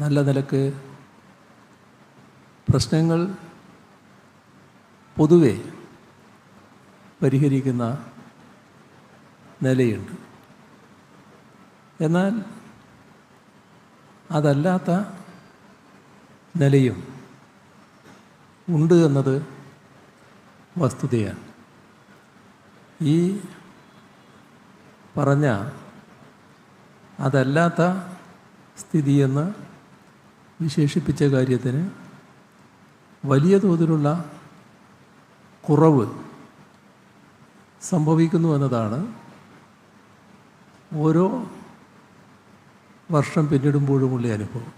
നല്ല നിലയ്ക്ക് പ്രശ്നങ്ങൾ പൊതുവെ പരിഹരിക്കുന്ന നിലയുണ്ട്. എന്നാൽ അതല്ലാത്ത നിലയും ഉണ്ട് എന്നത് വസ്തുതയാണ്. ഈ പറഞ്ഞ അതല്ലാത്ത സ്ഥിതിയെന്ന് വിശേഷിപ്പിച്ച കാര്യത്തിന് വലിയ തോതിലുള്ള കുറവ് സംഭവിക്കുന്നു എന്നതാണ് ഓരോ വർഷം പിന്നിടുമ്പോഴുമുള്ള അനുഭവം.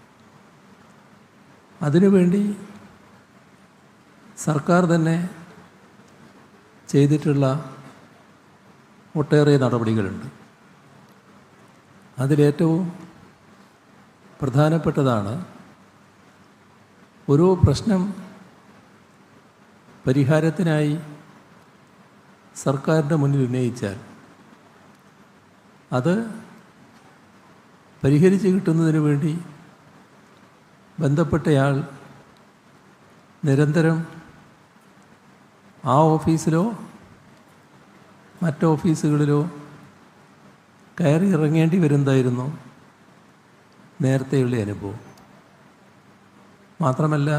അതിനുവേണ്ടി സർക്കാർ തന്നെ ചെയ്തിട്ടുള്ള ഒട്ടേറെ നടപടികളുണ്ട്. അതിലേറ്റവും പ്രധാനപ്പെട്ടതാണ് ഒരു പ്രശ്നം പരിഹാരത്തിനായി സർക്കാരിന്റെ മുന്നിൽ ഉന്നയിച്ചാൽ അത് പരിഹരിച്ച് കിട്ടുന്നതിന് വേണ്ടി ബന്ധപ്പെട്ടയാൾ നിരന്തരം ആ ഓഫീസിലോ മറ്റ് ഓഫീസുകളിലോ കയറി ഇറങ്ങേണ്ടി വരുന്നതായിരുന്നു നേരത്തെയുള്ള അനുഭവം. മാത്രമല്ല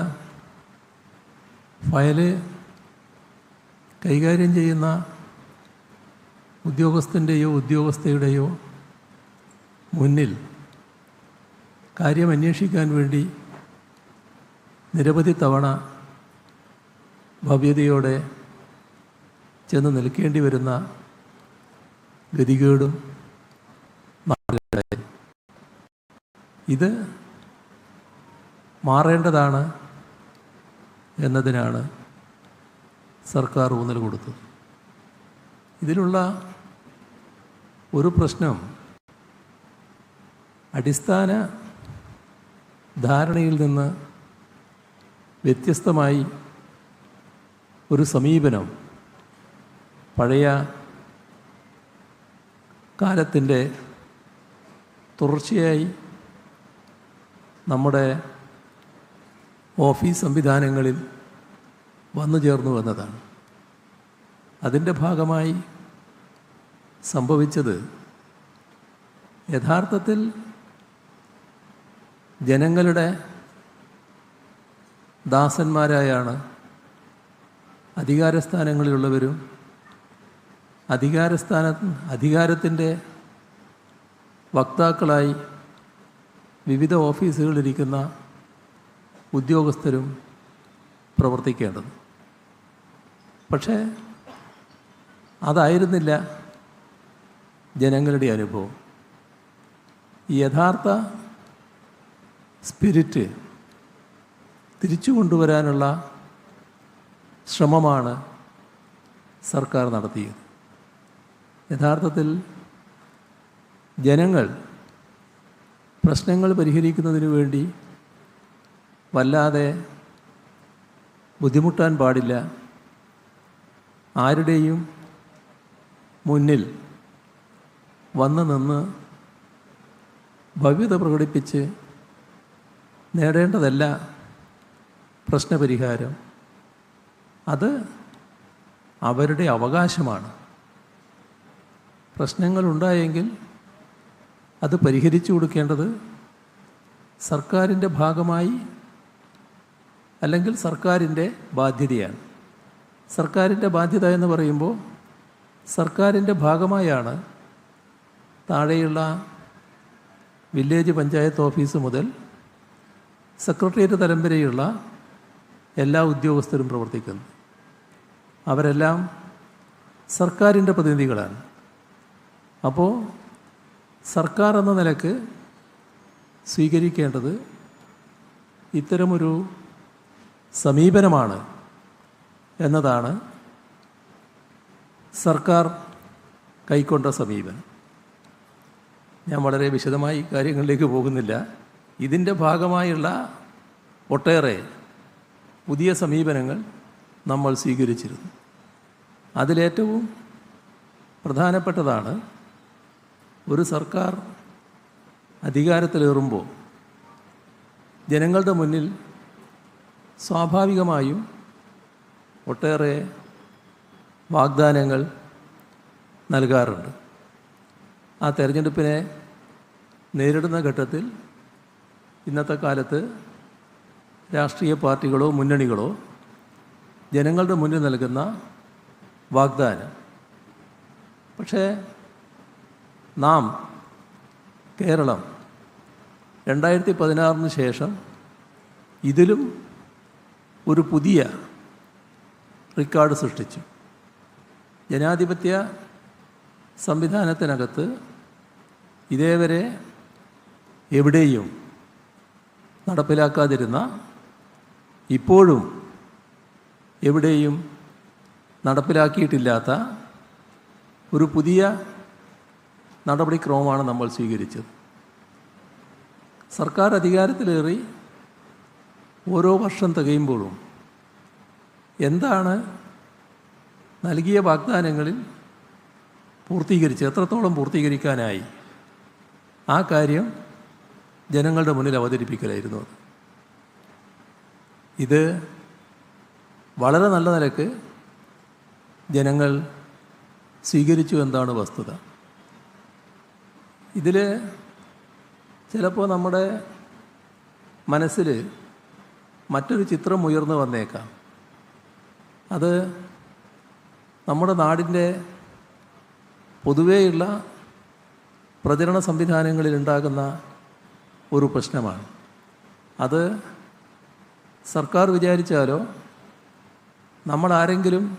ഫയൽ കൈകാര്യം ചെയ്യുന്ന ഉദ്യോഗസ്ഥന്റെയോ ഉദ്യോഗസ്ഥയുടെയോ മുന്നിൽ കാര്യം അന്വേഷിക്കാൻ വേണ്ടി നിരവധി തവണ ഭവ്യതയോടെ ചെന്ന് നിൽക്കേണ്ടി വരുന്ന ഗതികേടും ഇത് മാറേണ്ടതാണ് എന്നതിനാണ് സർക്കാർ ഊന്നൽ കൊടുത്തത്. ഇതിലുള്ള ഒരു പ്രശ്നം അടിസ്ഥാന ധാരണയിൽ നിന്ന് വ്യത്യസ്തമായി ഒരു സമീപനം പഴയ കാലത്തിന്റെ തുടർച്ചയായി നമ്മുടെ ഓഫീസ് സംവിധാനങ്ങളിൽ വന്നു ചേർന്നു എന്നതാണ്. അതിന്റെ ഭാഗമായി സംഭവിച്ചത് യഥാർത്ഥത്തിൽ ജനങ്ങളുടെ ദാസന്മാരായാണ് അധികാരസ്ഥാനങ്ങളിലുള്ളവരും അധികാരസ്ഥാന അധികാരത്തിന്റെ വക്താക്കളായി വിവിധ ഓഫീസുകളിലിരിക്കുന്ന ഉദ്യോഗസ്ഥരും പ്രവർത്തിക്കേണ്ടത്. പക്ഷേ അതായിരുന്നില്ല ജനങ്ങളുടെ അനുഭവം. യഥാർത്ഥ സ്പിരിറ്റ് തിരിച്ചു കൊണ്ടുവരാനുള്ള ശ്രമമാണ് സർക്കാർ നടത്തിയത്. യഥാർത്ഥത്തിൽ ജനങ്ങൾ പ്രശ്നങ്ങൾ പരിഹരിക്കുന്നതിന് വേണ്ടി വല്ലാതെ ബുദ്ധിമുട്ടാൻ പാടില്ല. ആരുടെയും മുന്നിൽ വന്ന് നിന്ന് ഭവ്യത പ്രകടിപ്പിച്ച് നേടേണ്ടതല്ല പ്രശ്നപരിഹാരം. അത് അവരുടെ അവകാശമാണ്. പ്രശ്നങ്ങളുണ്ടായെങ്കിൽ അത് പരിഹരിച്ചു കൊടുക്കേണ്ടത് സർക്കാരിന്റെ ഭാഗമായി അല്ലെങ്കിൽ സർക്കാരിന്റെ ബാധ്യതയാണ്. സർക്കാരിന്റെ ബാധ്യത എന്ന് പറയുമ്പോൾ സർക്കാരിന്റെ ഭാഗമായാണ് താഴെയുള്ള വില്ലേജ് പഞ്ചായത്ത് ഓഫീസ് മുതൽ സെക്രട്ടേറിയറ്റ് തലം വരെയുള്ള എല്ലാ ഉദ്യോഗസ്ഥരും പ്രവർത്തിക്കുന്നു അവരെല്ലാം സർക്കാരിന്റെ പ്രതിനിധികളാണ്. അപ്പോൾ സർക്കാർ എന്ന നിലയ്ക്ക് സ്വീകരിക്കേണ്ടത് ഇത്തരമൊരു സമീപനമാണ് എന്നതാണ് സർക്കാർ കൈക്കൊണ്ട സമീപനം. ഞാൻ വളരെ വിശദമായി കാര്യങ്ങളിലേക്ക് പോകുന്നില്ല. ഇതിന്റെ ഭാഗമായുള്ള ഒട്ടേറെ പുതിയ സമീപനങ്ങൾ നമ്മൾ സ്വീകരിച്ചിരുന്നു. അതിലേറ്റവും പ്രധാനപ്പെട്ടതാണ് ഒരു സർക്കാർ അധികാരത്തിലേറുമ്പോൾ ജനങ്ങളുടെ മുന്നിൽ സ്വാഭാവികമായും ഒട്ടേറെ വാഗ്ദാനങ്ങൾ നൽകാറുണ്ട്. ആ തെരഞ്ഞെടുപ്പിനെ നേരിടുന്ന ഘട്ടത്തിൽ ഇന്നത്തെ കാലത്ത് രാഷ്ട്രീയ പാർട്ടികളോ മുന്നണികളോ ജനങ്ങളുടെ മുന്നിൽ നൽകുന്ന വാഗ്ദാനം. പക്ഷേ നാം കേരളം രണ്ടായിരത്തി പതിനാറിന് ശേഷം ഇതിലും ഒരു പുതിയ റെക്കോർഡ് സൃഷ്ടിച്ചു. ജനാധിപത്യ സംവിധാനത്തിനകത്ത് ഇതേവരെ എവിടെയും നടപ്പിലാക്കാതിരുന്ന ഇപ്പോഴും എവിടെയും നടപ്പിലാക്കിയിട്ടില്ലാത്ത ഒരു പുതിയ നടപടിക്രമമാണ് നമ്മൾ സ്വീകരിച്ചത്. സർക്കാർ അധികാരത്തിലേറി ഓരോ വർഷം തികയുമ്പോഴും എന്താണ് നൽകിയ വാഗ്ദാനങ്ങളിൽ പൂർത്തീകരിച്ച് എത്രത്തോളം പൂർത്തീകരിക്കാനായി ആ കാര്യം ജനങ്ങളുടെ മുന്നിൽ അവതരിപ്പിക്കലായിരുന്നു ഇത് വളരെ നല്ല നിലയ്ക്ക് ജനങ്ങൾ സ്വീകരിച്ചു എന്താണ് വസ്തുത. ഇതിൽ ചിലപ്പോൾ നമ്മുടെ മനസ്സിൽ മറ്റൊരു ചിത്രം ഉയർന്നു വന്നേക്കാം. അത് നമ്മുടെ നാടിന്റെ പൊതുവേയുള്ള പ്രചരണ സംവിധാനങ്ങളിൽ ഉണ്ടാകുന്ന ഒരു പ്രശ്നമാണ്. അത് സർക്കാർ വിചാരിച്ചാലോ നമ്മൾ ആരെങ്കിലും